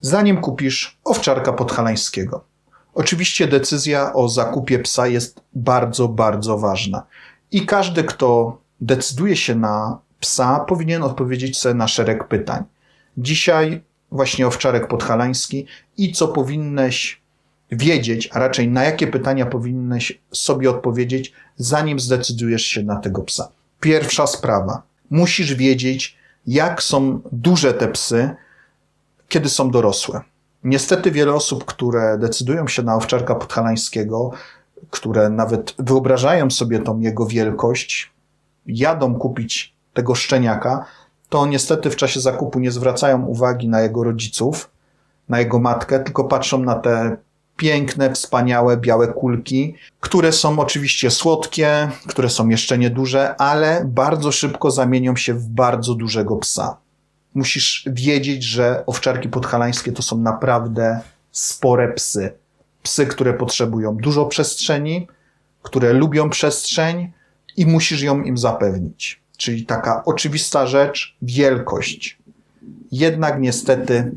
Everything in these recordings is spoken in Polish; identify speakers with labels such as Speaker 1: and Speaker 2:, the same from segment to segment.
Speaker 1: zanim kupisz owczarka podhalańskiego. Oczywiście decyzja o zakupie psa jest bardzo, bardzo ważna. I każdy, kto decyduje się na psa, powinien odpowiedzieć sobie na szereg pytań. Dzisiaj właśnie owczarek podhalański i co powinneś wiedzieć, a raczej na jakie pytania powinneś sobie odpowiedzieć, zanim zdecydujesz się na tego psa. Pierwsza sprawa. Musisz wiedzieć, jak są duże te psy, kiedy są dorosłe. Niestety wiele osób, które decydują się na owczarka podhalańskiego, które nawet wyobrażają sobie tą jego wielkość, jadą kupić tego szczeniaka, to niestety w czasie zakupu nie zwracają uwagi na jego rodziców, na jego matkę, tylko patrzą na te piękne, wspaniałe, białe kulki, które są oczywiście słodkie, które są jeszcze nieduże, ale bardzo szybko zamienią się w bardzo dużego psa. Musisz wiedzieć, że owczarki podhalańskie to są naprawdę spore psy. Psy, które potrzebują dużo przestrzeni, które lubią przestrzeń i musisz ją im zapewnić. Czyli taka oczywista rzecz, wielkość. Jednak niestety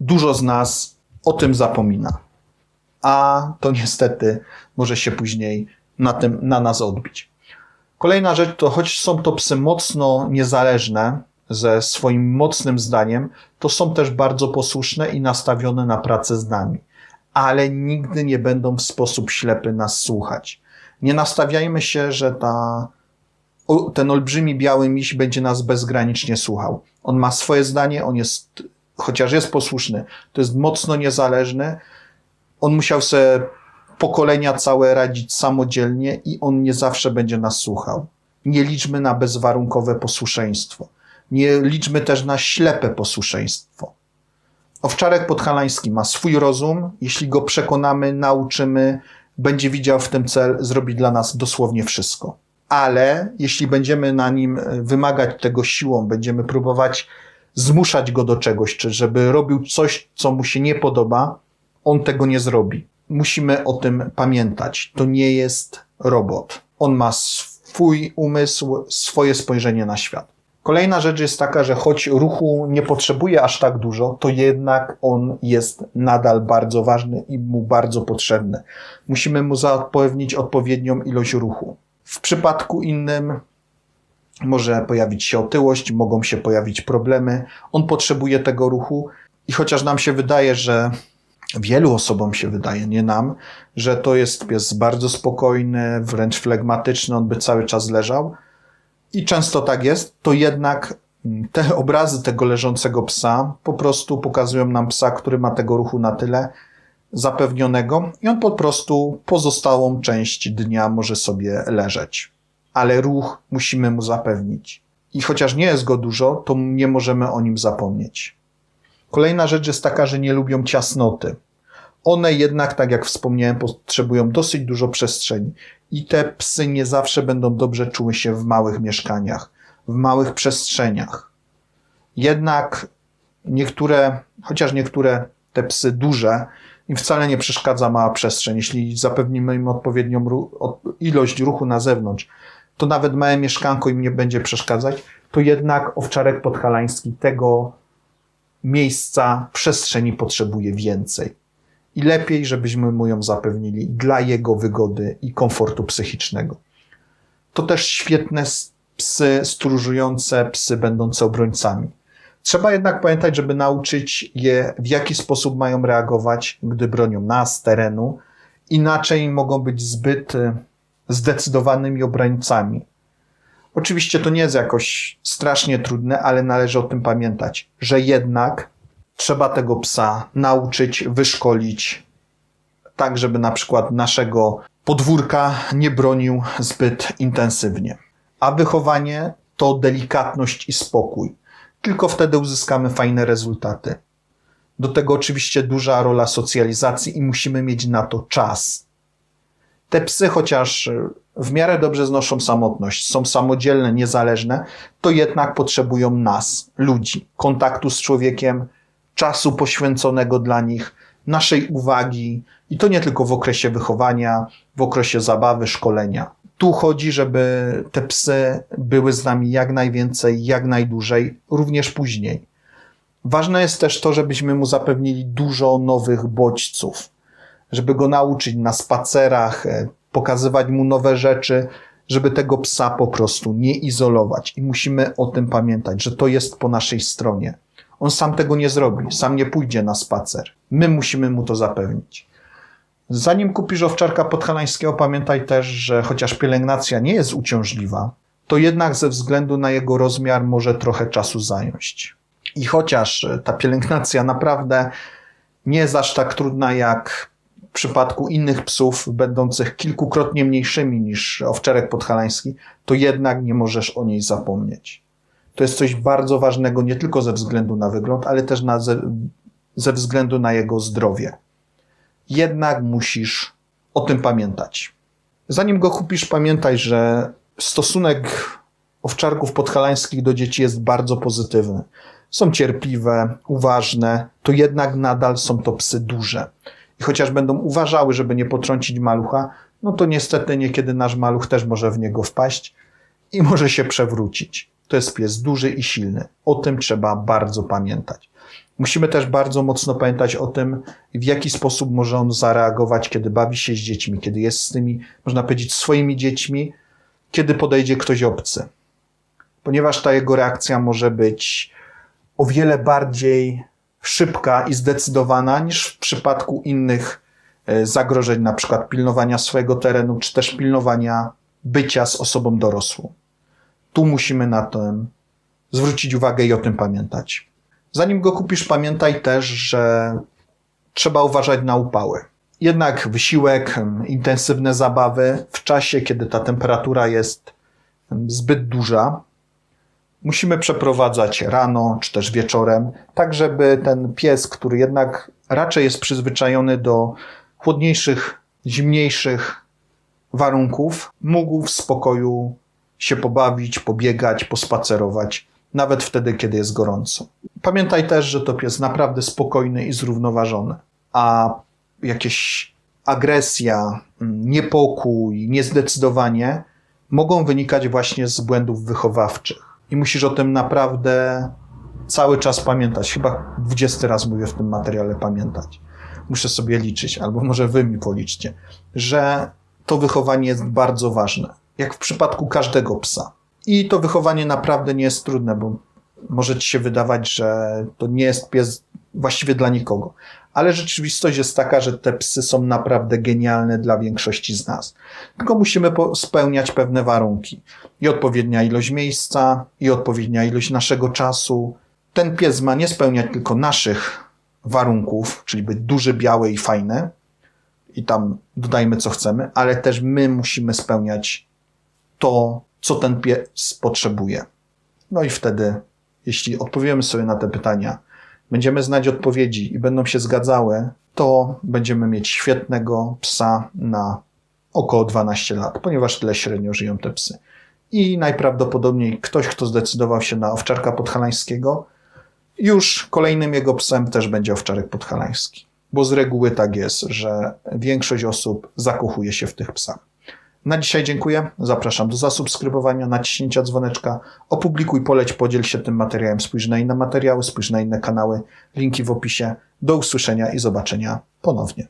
Speaker 1: dużo z nas o tym zapomina. A to niestety może się później na tym na nas odbić. Kolejna rzecz to, choć są to psy mocno niezależne ze swoim mocnym zdaniem, to są też bardzo posłuszne i nastawione na pracę z nami. Ale nigdy nie będą w sposób ślepy nas słuchać. Nie nastawiajmy się, że ta, ten olbrzymi biały miś będzie nas bezgranicznie słuchał. On ma swoje zdanie, on jest, chociaż jest posłuszny, to jest mocno niezależny. On musiał sobie pokolenia całe radzić samodzielnie i on nie zawsze będzie nas słuchał. Nie liczmy na bezwarunkowe posłuszeństwo. Nie liczmy też na ślepe posłuszeństwo. Owczarek podhalański ma swój rozum. Jeśli go przekonamy, nauczymy, będzie widział w tym cel, zrobi dla nas dosłownie wszystko. Ale jeśli będziemy na nim e, wymagać tego siłą, będziemy próbować zmuszać go do czegoś, czy żeby robił coś, co mu się nie podoba, on tego nie zrobi. Musimy o tym pamiętać. To nie jest robot. On ma swój umysł, swoje spojrzenie na świat. Kolejna rzecz jest taka, że choć ruchu nie potrzebuje aż tak dużo, to jednak on jest nadal bardzo ważny i mu bardzo potrzebny. Musimy mu zapewnić odpowiednią ilość ruchu. W przypadku innym może pojawić się otyłość, mogą się pojawić problemy. On potrzebuje tego ruchu i chociaż nam się wydaje, że wielu osobom się wydaje, nie nam, że to jest pies bardzo spokojny, wręcz flegmatyczny, on by cały czas leżał, i często tak jest, to jednak mm, te obrazy tego leżącego psa po prostu pokazują nam psa, który ma tego ruchu na tyle zapewnionego i on po prostu pozostałą część dnia może sobie leżeć. Ale ruch musimy mu zapewnić. I chociaż nie jest go dużo, to nie możemy o nim zapomnieć. Kolejna rzecz jest taka, że nie lubią ciasnoty. One jednak, tak jak wspomniałem, potrzebują dosyć dużo przestrzeni i te psy nie zawsze będą dobrze czuły się w małych mieszkaniach, w małych przestrzeniach. Jednak niektóre, chociaż niektóre te psy duże, im wcale nie przeszkadza mała przestrzeń. Jeśli zapewnimy im odpowiednią ilość ruchu na zewnątrz, to nawet małe mieszkanko im nie będzie przeszkadzać, to jednak owczarek podhalański tego miejsca, przestrzeni potrzebuje więcej i lepiej, żebyśmy mu ją zapewnili dla jego wygody i komfortu psychicznego. To też świetne psy stróżujące, psy będące obrońcami. Trzeba jednak pamiętać, żeby nauczyć je, w jaki sposób mają reagować, gdy bronią nas, terenu. Inaczej mogą być zbyt y, zdecydowanymi obrońcami. Oczywiście to nie jest jakoś strasznie trudne, ale należy o tym pamiętać, że jednak trzeba tego psa nauczyć, wyszkolić, tak żeby na przykład naszego podwórka nie bronił zbyt intensywnie. A wychowanie to delikatność i spokój. Tylko wtedy uzyskamy fajne rezultaty. Do tego oczywiście duża rola socjalizacji i musimy mieć na to czas. Te psy, chociaż w miarę dobrze znoszą samotność, są samodzielne, niezależne, to jednak potrzebują nas, ludzi, kontaktu z człowiekiem, czasu poświęconego dla nich, naszej uwagi i to nie tylko w okresie wychowania, w okresie zabawy, szkolenia. Tu chodzi, żeby te psy były z nami jak najwięcej, jak najdłużej, również później. Ważne jest też to, żebyśmy mu zapewnili dużo nowych bodźców, żeby go nauczyć na spacerach, e, pokazywać mu nowe rzeczy, żeby tego psa po prostu nie izolować. I musimy o tym pamiętać, że to jest po naszej stronie. On sam tego nie zrobi, sam nie pójdzie na spacer. My musimy mu to zapewnić. Zanim kupisz owczarka podhalańskiego, pamiętaj też, że chociaż pielęgnacja nie jest uciążliwa, to jednak ze względu na jego rozmiar może trochę czasu zająć. I chociaż ta pielęgnacja naprawdę nie jest aż tak trudna jak w przypadku innych psów, będących kilkukrotnie mniejszymi niż owczarek podhalański, to jednak nie możesz o niej zapomnieć. To jest coś bardzo ważnego nie tylko ze względu na wygląd, ale też na ze, ze względu na jego zdrowie. Jednak musisz o tym pamiętać. Zanim go kupisz, pamiętaj, że stosunek owczarków podhalańskich do dzieci jest bardzo pozytywny. Są cierpliwe, uważne, to jednak nadal są to psy duże. I chociaż będą uważały, żeby nie potrącić malucha, no to niestety niekiedy nasz maluch też może w niego wpaść i może się przewrócić. To jest pies duży i silny. O tym trzeba bardzo pamiętać. Musimy też bardzo mocno pamiętać o tym, w jaki sposób może on zareagować, kiedy bawi się z dziećmi, kiedy jest z tymi, można powiedzieć, swoimi dziećmi, kiedy podejdzie ktoś obcy. Ponieważ ta jego reakcja może być o wiele bardziej szybka i zdecydowana niż w przypadku innych e, zagrożeń, na przykład pilnowania swojego terenu, czy też pilnowania bycia z osobą dorosłą. Tu musimy na tym zwrócić uwagę i o tym pamiętać. Zanim go kupisz, pamiętaj też, że trzeba uważać na upały. Jednak wysiłek, intensywne zabawy w czasie, kiedy ta temperatura jest zbyt duża, musimy przeprowadzać rano czy też wieczorem, tak żeby ten pies, który jednak raczej jest przyzwyczajony do chłodniejszych, zimniejszych warunków, mógł w spokoju się pobawić, pobiegać, pospacerować, nawet wtedy, kiedy jest gorąco. Pamiętaj też, że to pies naprawdę spokojny i zrównoważony, a jakieś agresja, niepokój, niezdecydowanie mogą wynikać właśnie z błędów wychowawczych. I musisz o tym naprawdę cały czas pamiętać. Chyba 20 raz mówię w tym materiale pamiętać. Muszę sobie liczyć, albo może wy mi policzcie, że to wychowanie jest bardzo ważne. Jak w przypadku każdego psa. I to wychowanie naprawdę nie jest trudne, bo może ci się wydawać, że to nie jest pies właściwie dla nikogo. Ale rzeczywistość jest taka, że te psy są naprawdę genialne dla większości z nas. Tylko musimy spełniać pewne warunki. I odpowiednia ilość miejsca, i odpowiednia ilość naszego czasu. Ten pies ma nie spełniać tylko naszych warunków, czyli być duży, biały i fajny, i tam dodajmy co chcemy, ale też my musimy spełniać to, co ten pies potrzebuje. No i wtedy, jeśli odpowiemy sobie na te pytania, będziemy znać odpowiedzi i będą się zgadzały, to będziemy mieć świetnego psa na około 12 lat, ponieważ tyle średnio żyją te psy. I najprawdopodobniej ktoś, kto zdecydował się na owczarka podhalańskiego, już kolejnym jego psem też będzie owczarek podhalański. Bo z reguły tak jest, że większość osób zakochuje się w tych psach. Na dzisiaj dziękuję. Zapraszam do zasubskrybowania, naciśnięcia dzwoneczka. Opublikuj, poleć, podziel się tym materiałem. Spójrz na inne materiały, spójrz na inne kanały. Linki w opisie. Do usłyszenia i zobaczenia ponownie.